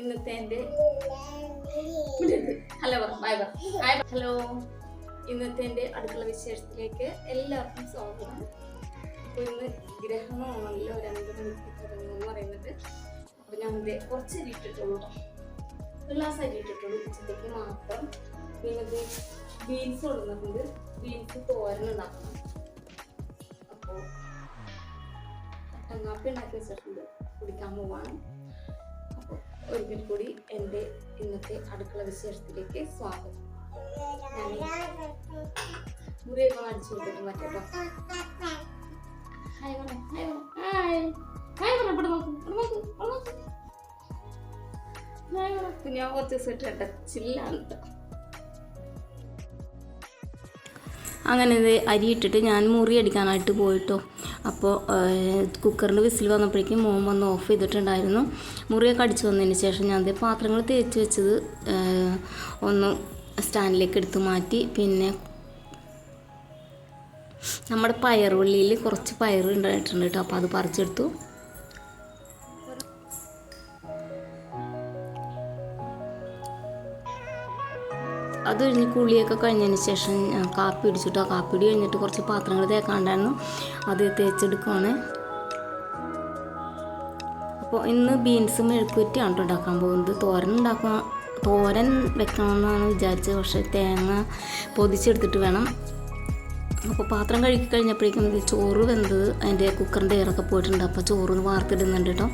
ഇന്നത്തെ എന്റെ hello bye bye hello. ഇന്നത്തെ എന്റെ അടുക്കള വിശേഷത്തിലേക്ക് എല്ലാവർക്കും സ്വാഗതം. അപ്പോൾ ഇന്ന് ഗ്രഹണമാണല്ലോ രണ്ട് മണിക്ക് തുടങ്ങുമെന്ന് പറയുന്നത്. അപ്പോൾ ഞാൻ ഇത് കുറച്ച് അരി ഇട്ടിട്ടുള്ളൂ കേട്ടോ ഒരു ഗ്ലാസ് അരി ഇട്ടിട്ടുള്ളൂ. ഉച്ചത്തേക്ക് മാത്രം. പിന്നെ ബീൻസ് കൊടുക്കുന്നുണ്ട് ബീൻസ് തോരൻ ഉണ്ടാക്കണം. അപ്പോൾ കട്ടങ്ങാപ്പി ഉണ്ടാക്കി വെച്ചിട്ടുണ്ട് കുടിക്കാൻ പോവാണ്. ഒരിക്കൽ കൂടി എന്റെ ഇന്നത്തെ അടുക്കള വിശേഷത്തിലേക്ക് സ്വാഗതം. പിന്നെ ഞാൻ കുറച്ച് ദിവസമായിട്ട് ചില്ലാണ് കേട്ടോ അങ്ങനെ ഇത് അരി ഇട്ടിട്ട് ഞാൻ മുറി അടിക്കാനായിട്ട് പോയിട്ടോ. അപ്പോൾ കുക്കറിന്റെ വിസിൽ വന്നപ്പോഴേക്കും മോൻ വന്ന് ഓഫ് ചെയ്തിട്ടുണ്ടായിരുന്നു. മുറിയൊക്കെ അടിച്ചു വന്നതിന് ശേഷം ഞാൻ പാത്രങ്ങൾ തേച്ച് വെച്ചത് ഒന്ന് സ്റ്റാൻഡിലേക്ക് എടുത്തു മാറ്റി. പിന്നെ നമ്മുടെ പയറുള്ളിയിൽ കുറച്ച് പയർ ഉണ്ടായിട്ടുണ്ട് കേട്ടോ. അപ്പോൾ അത് പറിച്ചെടുത്തു. അത് കഴിഞ്ഞ് കുളിയൊക്കെ കഴിഞ്ഞതിന് ശേഷം കാപ്പി കാപ്പി ആ കാപ്പി ഇടി കഴിഞ്ഞിട്ട് കുറച്ച് പാത്രങ്ങൾ തേക്കാണ്ടായിരുന്നു. അത് തേച്ചെടുക്കുവാണ്. അപ്പോൾ ഇന്ന് ബീൻസ് മെഴുക്കുറ്റിയാണ് കേട്ടോ ഉണ്ടാക്കാൻ പോകുന്നത്. തോരൻ ഉണ്ടാക്കാൻ തോരൻ വെക്കണമെന്നാണ് വിചാരിച്ചത്. പക്ഷേ തേങ്ങ പൊതിച്ചെടുത്തിട്ട് വേണം. അപ്പോൾ പാത്രം കഴുകി കഴിഞ്ഞപ്പോഴേക്കും ചോറ് വെന്തത് അതിന്റെ കുക്കറിന്റെ എയറൊക്കെ പോയിട്ടുണ്ട്. അപ്പോൾ ചോറ് വാർത്തിടുന്നുണ്ട് കേട്ടോ.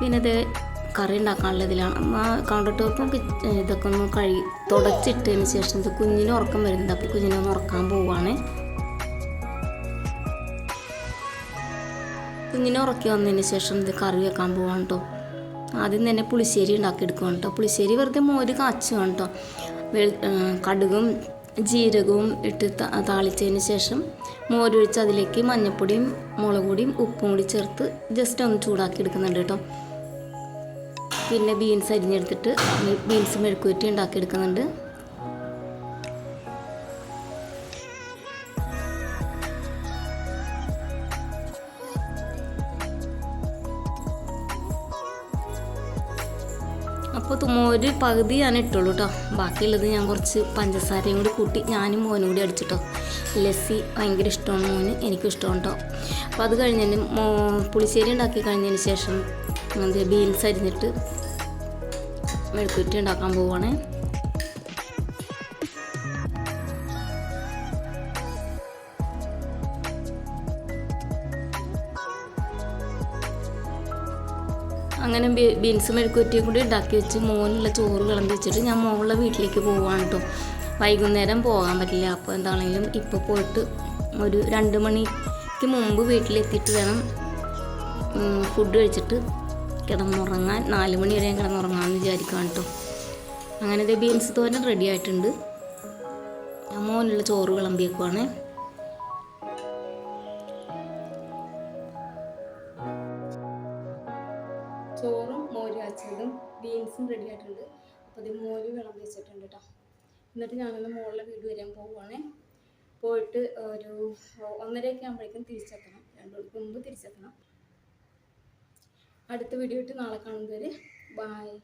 പിന്നെ കറി ഉണ്ടാക്കാനുള്ള ഇതിലാണ്. ആ കൗണ്ടർ ടോപ്പും ഇതൊക്കെ ഒന്ന് കഴുകി തുടച്ചിട്ടതിന് ശേഷം ഇത് കുഞ്ഞിന് ഉറക്കം വരുന്നുണ്ട്. അപ്പോൾ കുഞ്ഞിനെ ഒന്ന് ഉറക്കാൻ പോവുകയാണ് കുഞ്ഞിനെ ഉറക്കി വന്നതിന് ശേഷം ഇത് കറി വെക്കാൻ പോവാണ് കേട്ടോ ആദ്യം തന്നെ പുളിശ്ശേരി ഉണ്ടാക്കി എടുക്കുകയാണ് കേട്ടോ പുളിശ്ശേരി വെറുതെ മോര് കാച്ചുകയാണ് കേട്ടോ കടുകും ജീരകവും ഇട്ട് താളിച്ചതിന് ശേഷം മോരൊഴിച്ച് അതിലേക്ക് മഞ്ഞപ്പൊടിയും മുളക് പൊടിയും ഉപ്പും കൂടി ചേർത്ത് ജസ്റ്റ് ഒന്ന് ചൂടാക്കി എടുക്കുന്നുണ്ട് കേട്ടോ പിന്നെ ബീൻസ് അരിഞ്ഞെടുത്തിട്ട് ബീൻസ് മെഴുക്കുവറ്റി ഉണ്ടാക്കിയെടുക്കുന്നുണ്ട്. അപ്പോൾ തുമ്മൊരു പകുതി ഞാൻ ഇട്ടുള്ളൂ കേട്ടോ ബാക്കിയുള്ളത് ഞാൻ കുറച്ച് പഞ്ചസാരയും കൂടി കൂട്ടി ഞാനും മോനും കൂടി അടിച്ചിട്ടോ. ലസ്സി ഭയങ്കര ഇഷ്ടമാണ് മോന് എനിക്കും ഇഷ്ടമാണ് കേട്ടോ അപ്പോൾ അത് കഴിഞ്ഞതിന് മോ പുളിശ്ശേരി ഉണ്ടാക്കി കഴിഞ്ഞതിന് ശേഷം ബീൻസ് അരിഞ്ഞിട്ട് മെഴുക്കുറ്റി ഉണ്ടാക്കാൻ പോവാണ്. അങ്ങനെ ബീൻസ് മെഴുക്കുറ്റിയും കൂടി ഉണ്ടാക്കി വെച്ച് മോനുള്ള ചോറ് വിളമ്പി വെച്ചിട്ട് ഞാൻ മോളുടെ വീട്ടിലേക്ക് പോവാണ് കേട്ടോ വൈകുന്നേരം പോകാൻ പറ്റില്ല. അപ്പോൾ എന്താണെങ്കിലും ഇപ്പോൾ പോയിട്ട് ഒരു രണ്ട് മണിക്ക് മുമ്പ് വീട്ടിലെത്തിയിട്ട് വേണം ഫുഡ് കഴിച്ചിട്ട് കിടന്നുറങ്ങാൻ നാല് മണി വരെ കിടന്നുറങ്ങാമെന്ന് വിചാരിക്കുകയാണ് കേട്ടോ. അങ്ങനെ ഇത് ബീൻസ് തോരൻ റെഡി ആയിട്ടുണ്ട്. മോനുള്ള ചോറ് വിളമ്പിയേക്കുവാണേ ചോറും മോര് കാച്ചതും ബീൻസും റെഡി ആയിട്ടുണ്ട്. അപ്പോൾ ഇത് മോര് വിളമ്പി വെച്ചിട്ടുണ്ട് കേട്ടോ. എന്നിട്ട് ഞാനൊന്ന് മുകളിലെ വീട് വരാൻ പോവുകയാണ് പോയിട്ട് ഒരു ഒന്നരയൊക്കെ ആകുമ്പോഴേക്കും തിരിച്ചെത്തണം. രണ്ടു മണിക്ക് മുമ്പ് തിരിച്ചെത്തണം. അടുത്ത വീഡിയോ ഇട്ട് നാളെ കാണുന്നവരെ ബായ്